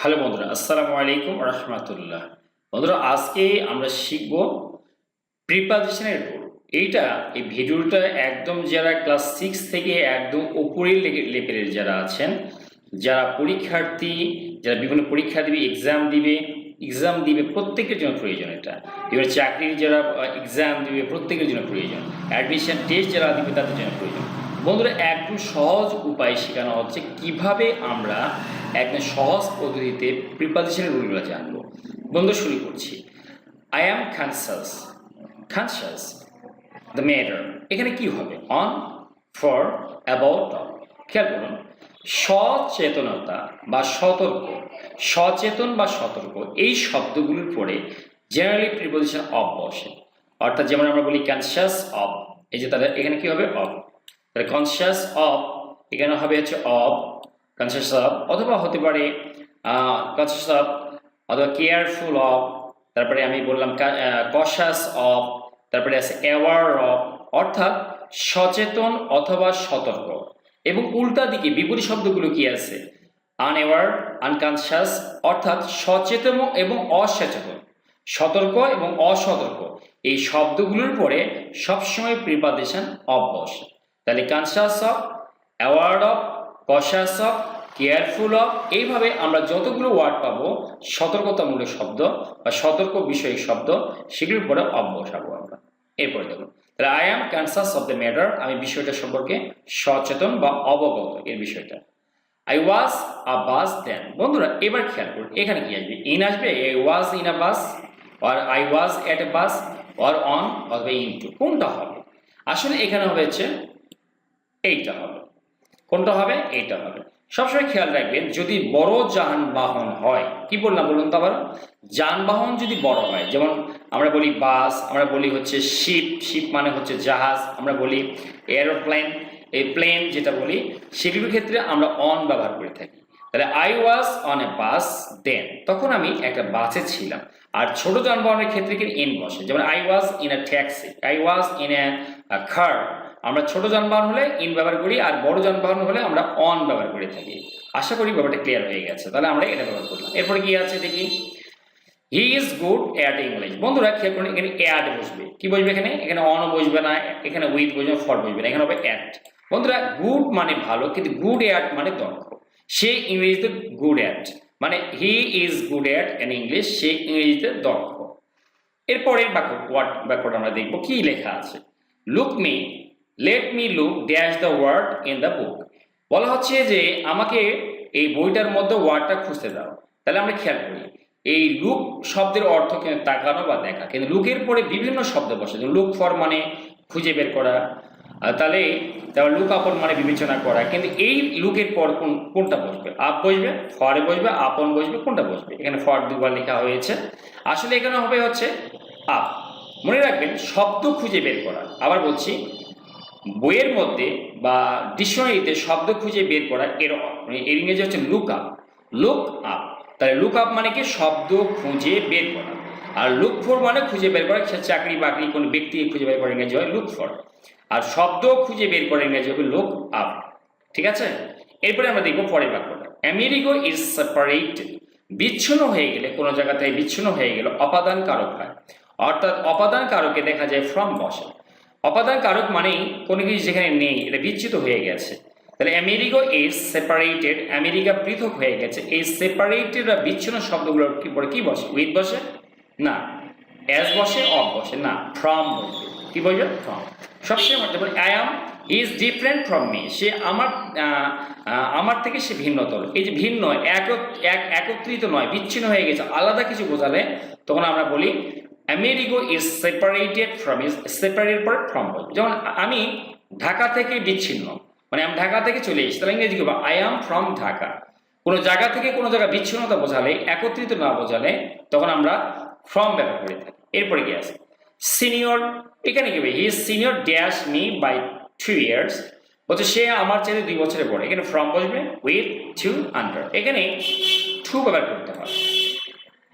Hello বন্ধুরা, আসসালামু আলাইকুম রহমতুল্লাহ। বন্ধুরা, আজকে আমরা শিখব প্রিপাজিশনের রোল এইটা, এই ভিডিওটা একদম যারা ক্লাস সিক্স থেকে একদম উপরের লেভেলের যারা আছেন, যারা পরীক্ষার্থী, যারা বিভিন্ন পরীক্ষা দিবে এক্সাম দিবে এক্সাম দিবে, প্রত্যেকের জন্য প্রয়োজন এটা। এবার চাকরির যারা এক্সাম দিবে, প্রত্যেকের জন্য প্রয়োজন। অ্যাডমিশন টেস্ট যারা দিবে, তাদের জন্য প্রয়োজন। বন্ধুরা, একদম সহজ উপায় শেখানো হচ্ছে কীভাবে আমরা একদম সহজ পদ্ধতিতে প্রিপারেশনের রুলগুলো জানব। বন্ধু, শুরু করছি। I am conscious conscious the matter এখানে কি হবে? অন ফর অ্যাবাউট খেয়াল করুন। সচেতনতা বা সতর্ক। সচেতন বা সতর্ক, এই শব্দগুলোর পরে জেনারেলি প্রিপোজিশন অফ বসে। অর্থাৎ যেমন আমরা বলি কনসিয়াস অফ এই যে তাদের, এখানে কি হবে? অফ তাহলে কনসিয়াস অফ এখানে হবে হচ্ছে অফ কনসিয়াস অফ অথবা হতে পারে কনসিয়াস অফ অথবা কেয়ারফুল অফ তারপরে আমি বললাম কশাস অফ তারপরে আছে অ্যাওয়ার অফ অর্থাৎ সচেতন অথবা সতর্ক। এবং উল্টা দিকে বিপরীত শব্দগুলো কি আছে? আনএওয়ার আনকনসিয়াস অর্থাৎ সচেতন এবং অসচেতন। সতর্ক এবং অসতর্ক। এই শব্দগুলোর পরে সবসময় প্রিপারেশন বসে। তাহলে conscious of aware of cautious of careful of এইভাবে আমরা যতগুলো ওয়ার্ড পাবো, সতর্কতামূলক শব্দ বা সতর্ক বিষয়ক শব্দ, সেগুলোর পরে অফ বসাবো আমরা। এরপরে দেখুন তাহলে I am conscious of the matter আমি বিষয়টা সম্পর্কে সচেতন বা অবগত এর বিষয়টা। আই ওয়াজ আ বাস দেন বন্ধুরা, এবার খেয়াল করুন, এখানে কি আসবে? ইন আসবে? I was in a bus or I was at a bus or on অথবা ইন টু কোনটা হবে? আসলে এখানে হচ্ছে এইটা হবে। কোনটা হবে? এইটা হবে। সবসময় খেয়াল রাখবেন, যদি বড় যানবাহন হয়, কি বললাম বলুন তো আবার? যানবাহন যদি বড় হয়, যেমন আমরা বলি বাস, আমরা বলি হচ্ছে শিপ শিপ মানে হচ্ছে জাহাজ, আমরা বলি এরোপ্লেন, এই প্লেন যেটা বলি সেগুলোর ক্ষেত্রে আমরা অন ব্যবহার করে থাকি। তাহলে আই ওয়াজ অন এ বাস দেন তখন আমি একটা বাসে ছিলাম। আর ছোট যানবাহনের ক্ষেত্রে কিন্তু ইন বসে। যেমন I was in a taxi I was in a car আমরা ছোট যানবাহন হলে ইন ব্যবহার করি আর বড় যানবাহন হলে আমরা অন ব্যবহার করে থাকি। আশা করি ব্যাপারটা ক্লিয়ার হয়ে গেছে। তাহলে আমরা এটা ব্যবহার করলাম। এরপরে কি আছে দেখি? He is good at English বন্ধুরা, খেয়াল করুন, এখানে অ্যাড বসবে। কি বসবে এখানে? এখানে অন বসবে না, এখানে উইথ বসবে ফর বসবে না, এখানে হবে অ্যাট বন্ধুরা গুড মানে ভালো, কিন্তু গুড অ্যাট মানে দক্ষ। সে ইংরেজিতে গুড অ্যাট মানে he is good at an English সে ইংরেজিতে দক্ষ। এরপরের বাক্য ওয়ার্ড বাক্যটা আমরা দেখব। কি লেখা আছে? Look me let me look dash the word in the book বলা হচ্ছে যে আমাকে এই বইটার মধ্যে ওয়ার্ডটা খুঁজতে দাও। তাহলে আমরা খেয়াল করি, এই লুক শব্দের অর্থ কিন্তু তাকানো বা দেখা। কিন্তু লুকের পরে বিভিন্ন শব্দ বসে লুক ফর মানে খুঁজে বের করা তাহলে তারপর লুক আপন মানে বিবেচনা করা। কিন্তু এই লুকের পর কোন, কোনটা বসবে? আপ বসবে ফরে বসবে আপন বসবে, কোনটা বসবে? এখানে ফর দুবার লেখা হয়েছে। আসলে এখানে হবে হচ্ছে আপ মনে রাখবেন, শব্দ খুঁজে বের করা। আবার বলছি বইয়ের মধ্যে বা ডিকশনারিতে শব্দ খুঁজে বের করা এর মানে এর ইংরেজি হচ্ছে লুক আপ লুক আপ তাহলে লুক আপ মানে কি? শব্দ খুঁজে বের করা। আর লুক ফর মানে খুঁজে বের করা চাকরি বাকরি কোনো ব্যক্তিকে খুঁজে বের করা ইংরেজি হয় লুক ফর আর শব্দ খুঁজে বের করা ইংরেজি হবে লুক আপ ঠিক আছে? এরপরে আমরা দেখব পরের বাক্যটা। আমেরিকো ইজ সেপারেটেড বিচ্ছিন্ন হয়ে গেলে, কোনো জায়গা থেকে বিচ্ছিন্ন হয়ে গেলে অপাদান কারক হয়। অর্থাৎ অপাদান কারকে দেখা যায় ফ্রম বসে। অপাদান কারক মানেই কোনো কিছু যেখানে নেই, এটা বিচ্ছিত হয়ে গেছে। তাহলে আমেরিকো ইজ সেপারেটেড আমেরিকা পৃথক হয়ে গেছে। এই সেপারেটেড বা বিচ্ছিন্ন শব্দগুলোর কি পরে কি বসে? উইথ বসে? না। অ্যাজ বসে অফ বসে। না ফ্রম কি বলবে ফ্রম সবসময় যেমন I am is different from me সে আমার আমার থেকে সে ভিন্নতর। এই যে ভিন্ন এক একত্রিত নয়, বিচ্ছিন্ন হয়ে গেছে। আলাদা কিছু বোঝালে তখন আমরা বলি America is separated from is separated পর ফ্রম যেমন আমি ঢাকা থেকে বিচ্ছিন্ন মানে আমি ঢাকা থেকে চলে এসেছি, তাহলে ইংরেজি করব আই অ্যাম ফ্রম ঢাকা. কোনো জায়গা থেকে কোনো জায়গা বিচ্ছিন্নতা বোঝালে, একত্রিত না বোঝালে, তখন আমরা ফ্রম ব্যবহার করে থাকি। এরপরে কি আছে? সিনিয়র এখানে কি he senior dash me by two years বলছে সে আমার চাইতে দুই বছরের পরে এখানে ফ্রম বসবে উইথ টু আন্ডার এখানে টু ব্যবহার করতে হবে।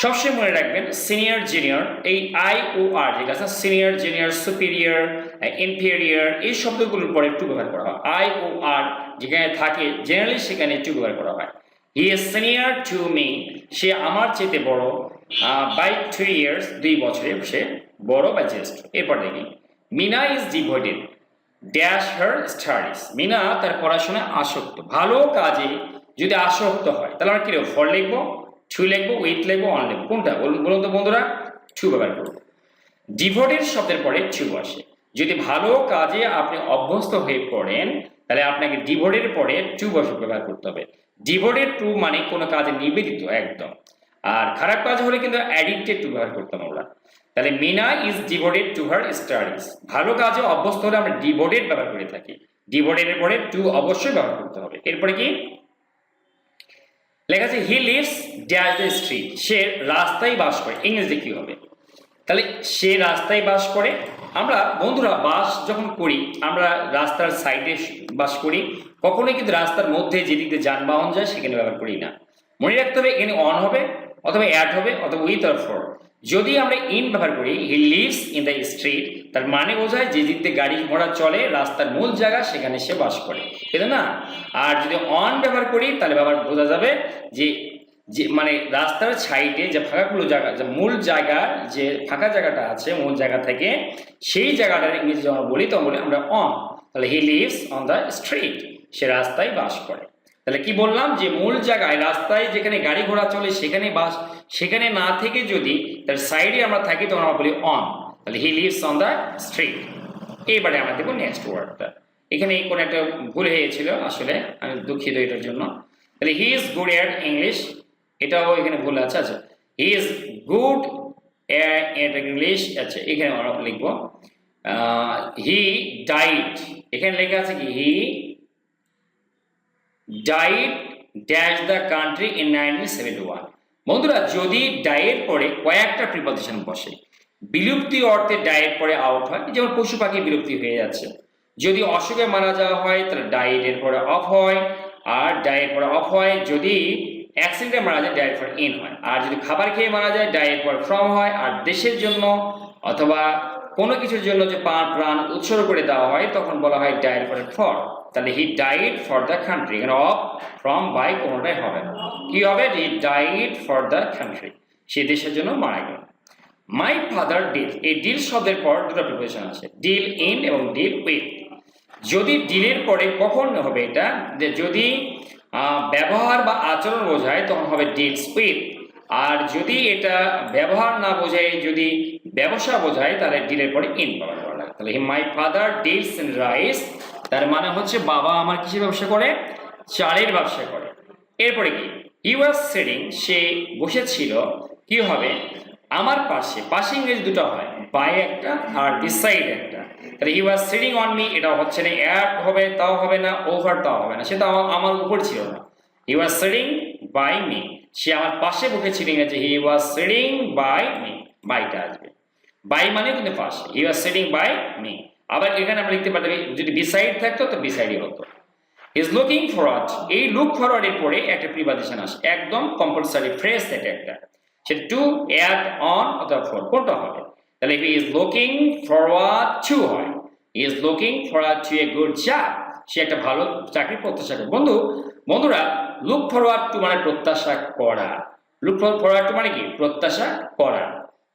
সবসময় মনে রাখবেন সিনিয়র জুনিয়র এই আই ও আর যেটা আছে? সিনিয়র জুনিয়র সুপিরিয়র ইনফেরিয়র এই শব্দগুলোর পরে টু ব্যবহার করা হয়। আই ও আর যেখানে থাকে জেনারেলি সেখানে টু ব্যবহার করা হয়। He is senior to me সে আমার চেয়ে বড় বাই টু ইয়ার্স দুই বছরে সে বড় বা জ্যেষ্ঠ। এরপর দেখি, Meena is devoted dash her studies Meena তার পড়াশোনায় আসক্ত। ভালো কাজে যদি আসক্ত হয়, তাহলে আমরা কি ফর লিখব। টু লিখব উইথ লিখব অন লিখব কোনটা? বলুন তো বন্ধুরা। টু ব্যবহার করব ডিভোটেড শব্দের পরে টু আসে। যদি ভালো কাজে আপনি অভ্যস্ত হয়ে পড়েন, তাহলে আপনাকে ডিভোটের পরে টু বসে ব্যবহার করতে হবে। ডিভোটেড টু মানে কোনো কাজে নিবেদিত, একদম। আর খারাপ কাজ হলে কিন্তু অ্যাডিক্টেড টু ব্যবহার করতাম আমরা। তাহলে Meena is devoted to her studies ভালো কাজে অভ্যস্ত হলে আমরা ডিভোটেড ব্যবহার করে থাকি। ডিভোটেডের পরে টু অবশ্যই ব্যবহার করতে হবে। এরপরে কি? লেখা আছে he lives dash the street সে রাস্তায় বাস করে। ইংরেজিতে কী হবে? তাহলে সে রাস্তায় বাস করে। আমরা বন্ধুরা, বাস যখন করি, আমরা রাস্তার সাইডে বাস করি, কখনোই কিন্তু রাস্তার মধ্যে যেদিক যানবাহন যায়, সেখানে ব্যবহার করি না। মনে রাখতে হবে এখানে অন হবে অথবা অ্যাড হবে অথবা উইথ অর ফর যদি আমরা ইন ব্যবহার করি he lives in the street তার মানে বোঝায় যে দিক দিয়ে গাড়ি ঘোড়া চলে, রাস্তার মূল জায়গা সেখানে সে বাস করে। তাই না? আর যদি অন ব্যবহার করি, তাহলে ব্যবহার বোঝা যাবে যে যে মানে রাস্তার সাইডে যে ফাঁকাগুলো জায়গা, যে মূল জায়গা, যে ফাঁকা জায়গাটা আছে, মূল জায়গা থেকে সেই জায়গাটার ইংরেজি যখন বলি, তখন বলি আমরা অন তাহলে he lives on the street সে রাস্তায় বাস করে। তাহলে কি বললাম যে মূল জায়গায়, রাস্তায় যেখানে গাড়ি ঘোড়া চলে, সেখানে বাস, সেখানে না থেকে যদি তার সাইডে আমরা থাকি, তখন আমরা বলি অন তাহলে he lives on the street এইবারে আমরা দেখব নেক্সট ওয়ার্ডটা এখানে কোনো একটা ভুল হয়েছিল, আসলে আমি দুঃখিত এটার জন্য। তাহলে he is good at English এটাও এখানে ভুল আছে আচ্ছা। He is good at English আচ্ছা এখানে আমরা লিখব। হি ডাইট এখানে লেখা আছে কি? He died dash the country in nineteen seventy one বন্ধুরা, যদি ডায়ের পরে কয়েকটা প্রিপোজিশন বসে। বিলুপ্তি অর্থে ডায়ের পরে আউট হয়, যেমন পশু পাখি বিলুপ্তি হয়ে যাচ্ছে। যদি অসুখে মারা যাওয়া হয়, তাহলে ডায়েটের পরে অফ হয়। আর ডায়ের পরে অফ হয়, যদি অ্যাক্সিডেন্টে মারা যায় ডায়ের পরে ইন হয়। আর যদি খাবার খেয়ে মারা যায় ডায়ের পর ফ্রম হয়। আর দেশের জন্য অথবা কোনো কিছুর জন্য যে প্রাণ উৎসর্গ করে দেওয়া হয়, তখন বলা হয় ডায়ের পরে ফর তাহলে he died for the country এখানে অফ ফ্রম বাই কোনোটাই হবে না। কি হবে? He died for the country সে দেশের জন্য মারা গেল। মাই ফাদার ডিল এই ডিল শব্দের পর দুটো প্রিপারেশন আছে। ডিল ইন এবং ডিল উইথ যদি ডিলের পরে কখন হবে এটা? যে যদি ব্যবহার বা আচরণ বোঝায়, তখন হবে ডিলস উইথ আর যদি এটা ব্যবহার না বোঝায়, যদি ব্যবসা বোঝায়, তাহলে ডিলের পরে ইন ব্যবহার করা লাগে তাহলে my father deals in rice তার মানে হচ্ছে বাবা আমার কিসের ব্যবসা করে? চালের ব্যবসা করে। এরপরে কি? হি ওয়াজ সিটিং সে বসেছিল, কি হবে? আমার পাশে পাশে ইংরেজি দুটো হয় বাই একটা আর ডিসাইড একটা। তাহলে he was sitting on me এটা হচ্ছে না অ্যাড হবে, তাও হবে না ওভার তাও হবে না। সেটা আমার উপর ছিল না। He was sitting by me সে আমার পাশে বসেছিল ইংরেজি he was sitting by me বাইটা আসবে। বাই মানে কিন্তু পাশে he was sitting by me আবার এখানে আমরা লিখতে পারতাম যদি বিসাইড থাকতো, তো বিসাইডই হতো। ইজ লুকিং ফরওয়ার্ড এই লুক ফরওয়ার্ডের পরে একটা প্রিপাজিশন আসে। একদম কম্পালসারি ফ্রেজ এটা একটা। সেটা টু অ্যাড অন অথবা ফর কোনটা হবে? তাহলে ইজ লুকিং ফরওয়ার্ড টু হয়। Is looking forward to a good job সে একটা ভালো চাকরি প্রত্যাশা করে। বন্ধু, বন্ধুরা লুক ফরওয়ার্ড টু মানে প্রত্যাশা করা। লুক ফরওয়ার্ড টু মানে কি? প্রত্যাশা করা।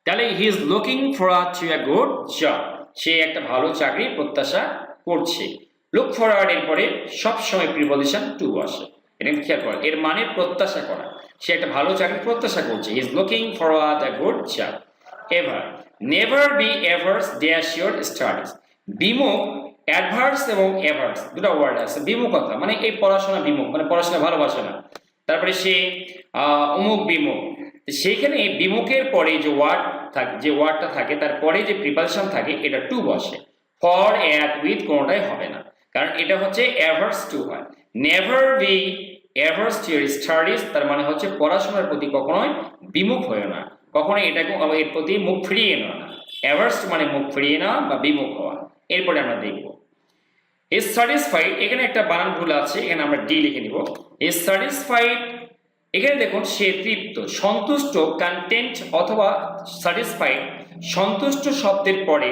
তাহলে he is looking forward to a good job সে একটা ভালো চাকরি প্রত্যাশা করছে। লুক ফরওয়ার্ড এর পরে সবসময় প্রিপজিশন টু আসে। এটা খেয়াল করা, এর মানে প্রত্যাশা করা। সে একটা ভালো চাকরি প্রত্যাশা করছে। Is looking forward a good job ever never be averse dash your studies বিমুখ অ্যাডভার্স এবং এভার্স দুটো ওয়ার্ড আছে। বিমুখতা মানে এই পড়াশোনা বিমুখ মানে পড়াশোনা ভালোবাসে না। তারপরে সে অমুক বিমুখ। সেইখানে বিমুখের পরে যে ওয়ার্ড থাকে, যে ওয়ার্ডটা থাকে তারপরে যে প্রিপারেশন থাকে, এটা টু বসে। ফর অ্যাট উইথ কোনোটাই হবে না। কারণ এটা হচ্ছে অ্যাভার্স টু হয়। Never be averse to your studies তার মানে হচ্ছে পড়াশোনার প্রতি কখনোই বিমুখ হয় না। কখনোই এটাকে, এর প্রতি মুখ ফিরিয়ে নেওয়া না। অ্যাভার্স মানে মুখ ফিরিয়ে নেওয়া বা বিমুখ হওয়া। এরপরে আমরা দেখব। স্যাটিসফাইড এখানে একটা বানান ভুল আছে, এখানে আমরা ডি লিখে নিব। স্যাটিসফাইড এখানে দেখুন, সে তৃপ্ত, সন্তুষ্ট কন্টেন্ট অথবা স্যাটিসফাইড সন্তুষ্ট শব্দের পরে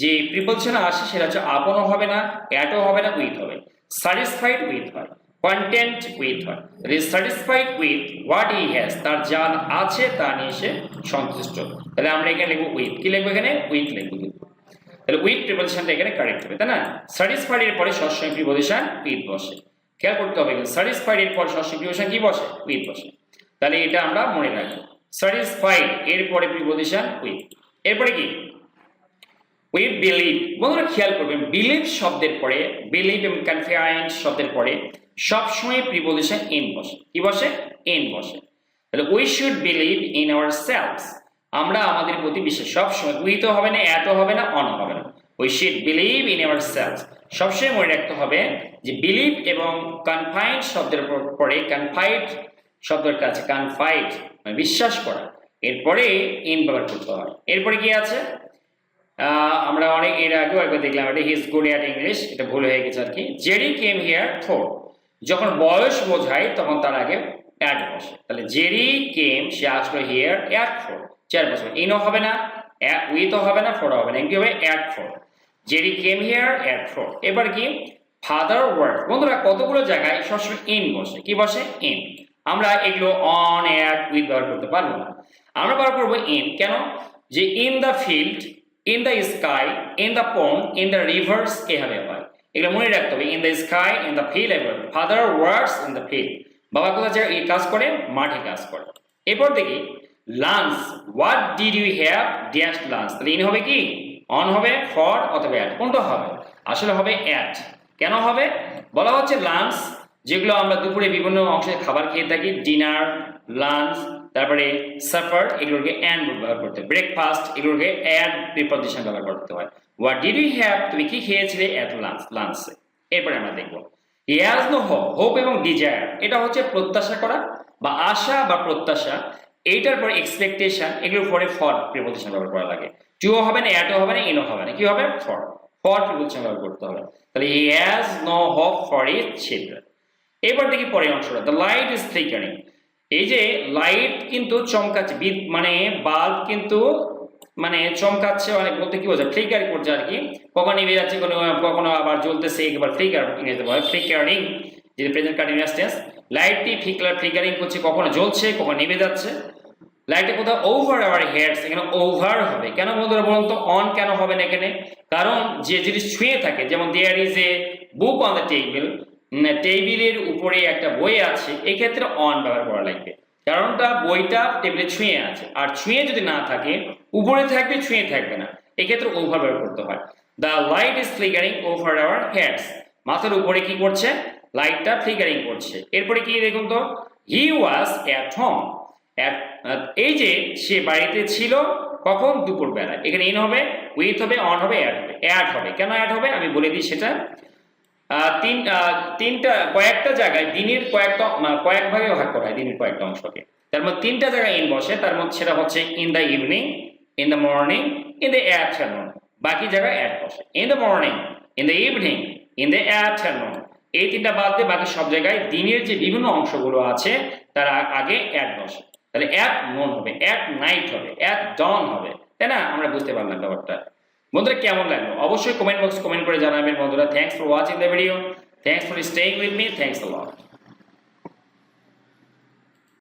যে প্রিপোজিশন আসে সেটা হচ্ছে আপনও হবে না অ্যাটও হবে না উইথ হবে। স্যাটিসফাইড উইথ হয় কন্টেন্ট উইথ হয়। Satisfied with what he has তার যা আছে, তা নিয়ে সে সন্তুষ্ট। তাহলে আমরা এখানে লিখব উইথ কি লিখব এখানে? উইথ লিখব। তাহলে উইথ প্রিপোজিশনটা এখানে কারেক্ট হবে, তাই না? স্যাটিসফাইড এর পরে সবসময় প্রিপোজিশন উইথ বসে। খেয়াল করতে হবে স্যাটিসফাইড এর পরে সবসময় প্রিপোজিশন কি বসে? উইথ বসে। তাহলে এটা আমরা মনে রাখব স্যাটিসফাইড এর পরে প্রিপোজিশন উইথ এরপরে কি? উই বিলিভ বন্ধুরা খেয়াল করবেন বিলিভ শব্দের পরে বিলিভ এবং কনফিডেন্স শব্দের পরে সবসময় প্রিপোজিশন ইন বসে। কি বসে? ইন বসে। তাহলে we should believe in our selves আমরা আমাদের প্রতি বিশ্বাস সবসময়। উই তো হবে না, এত হবে না, অন হবে না। We should believe in our selves সবসময় মনে রাখতে হবে যে বিলিভ এবং কনফাইড শব্দের পরে কনফাইড শব্দের কাছে কনফাইড মানে বিশ্বাস করা। এরপরে ইন ব্যবহার করতে হয় এরপরে কি আছে? আমরা অনেক, এর আগেও একবার দেখলাম, এটা হিজ গুড অ্যাট ইংলিশ এটা ভুল হয়ে গেছে আর কি। জেরি কেম হিয়ার ফোর যখন বয়স বোঝায়, তখন তার আগে অ্যাড বসে। তাহলে জেরি কেম সে আসলো হিয়ার অ্যাট ফোর চার বছর। ইনও হবে না উইথও হবে না ফোরও হবে না। কি হবে? At four Jerry came here at four এবার কি? ফাদার ওয়ার্ড বন্ধুরা, কতগুলো জায়গায় সবসময় ইন বসে। কি বসে? ইন আমরা এগুলো অন অ্যাট উইথ ব্যবহার করতে পারব না। আমরা ব্যবহার করব ইন কেন? যে in the field in the sky in the pond in the rivers এভাবে হয়। এগুলো মনে রাখতে হবে। In the sky in the field এভাবে father works in the field বাবা কোথায় যায়? এই কাজ করে, মাঠে কাজ করে। এরপর দেখি lunch what did you have dash lunch তাহলে ইন হবে কি? অন হবে ফর অথবা অ্যাট কোনটা হবে? আসলে হবে অ্যাট কেন হবে? বলা হচ্ছে লাঞ্চ যেগুলো আমরা দুপুরে বিভিন্ন অংশে খাবার খেয়ে থাকি ডিনার লাঞ্চ তারপরে সাফার এগুলোকে অ্যান্ড ব্যবহার করতে ব্রেকফাস্ট এগুলোকে অ্যাড প্রিপোজিশন ব্যবহার করতে হয়। হোয়াট ডিড ইউ হ্যাভ তুমি কি খেয়েছিলে অ্যাট লাঞ্চ লাঞ্চে এরপরে আমরা দেখব। ইয়াজ নো হোপ হোপ এবং ডিজায়ার এটা হচ্ছে প্রত্যাশা করা বা আশা বা প্রত্যাশা। এইটার পরে এক্সপেকটেশন এগুলোর পরে ফর প্রিপোজিশন ব্যবহার করা লাগে। টুও হবে না অ্যাটও হবে না ইনও হবে না। কি হবে? ফর ফর প্রিপোজিশন ব্যবহার করতে হবে। তাহলে he has no hope for it children এবার দেখি পরের অংশটা। দ্য লাইট ইজ ফ্লিকারিং এই যে লাইট কিন্তু চমকাচ্ছে মানে বাল্ব কিন্তু মানে চমকাচ্ছে মানে বলতে কি বোঝায়? ফ্লিকার করছে আর কি। কখনো নিভে যাচ্ছে, কোনো, কখনো আবার জ্বলতেছে, একবার ফ্লিকার ইংরেজিতে বলে ফ্লিকারিং যেটা প্রেজেন্ট কন্টিনিউয়াস টেন্স লাইটটি ফ্লিকার ফ্লিকারিং করছে, কখনো জ্বলছে, কখনো নিভে যাচ্ছে। লাইটে কোথাও ওভার আওয়ার হেডস এখানে ওভার হবে। কেন বন্ধুরা বলুন তো? অন কেন হবে না এখানে? কারণ যে জিনিস ছুঁয়ে থাকে, যেমন there is a book on the table টেবিলের উপরে একটা বই আছে, এক্ষেত্রে অন ব্যবহার করা লাগবে। কারণটা বইটা টেবিলে ছুঁয়ে আছে। আর ছুঁয়ে যদি না থাকে, উপরে থাকবে, ছুঁয়ে থাকবে না। এক্ষেত্রে ওভার ব্যবহার করতে হয়। The light is flickering over our heads মাথার উপরে কি করছে? লাইটটা ফ্লিকারিং করছে। এরপরে কি দেখুন তো? হি ওয়াজ অ্যাট হোম এই যে সে বাড়িতে ছিল কখন? দুপুর বেলা এখানে ইন হবে উইথ হবে অন হবে অ্যাড হবে। অ্যাড হবে। কেন অ্যাড হবে? আমি বলে দিই সেটা। তিন তিনটা, কয়েকটা জায়গায় দিনের কয়েকটা কয়েক ভাগে ভাগ করা হয় দিনের কয়েকটা অংশকে। তার মধ্যে তিনটা জায়গায় ইন বসে, তার মধ্যে সেটা হচ্ছে in the evening in the morning in the afternoon বাকি জায়গায় অ্যাড বসে। In the morning in the evening in the afternoon এই তিনটা বাদ দিয়ে বাকি সব জায়গায় দিনের যে বিভিন্ন অংশগুলো আছে, তার আগে এক বসে। তাহলে অ্যাট নোন হবে অ্যাট নাইট হবে অ্যাট ডন হবে। তাই না? আমরা বুঝতে পারলাম ব্যাপারটা। বন্ধুরা, কেমন লাগল? অবশ্যই কমেন্ট বক্স কমেন্ট করে জানাবেন বন্ধুরা। Thanks for watching the video thanks for staying with me thanks a lot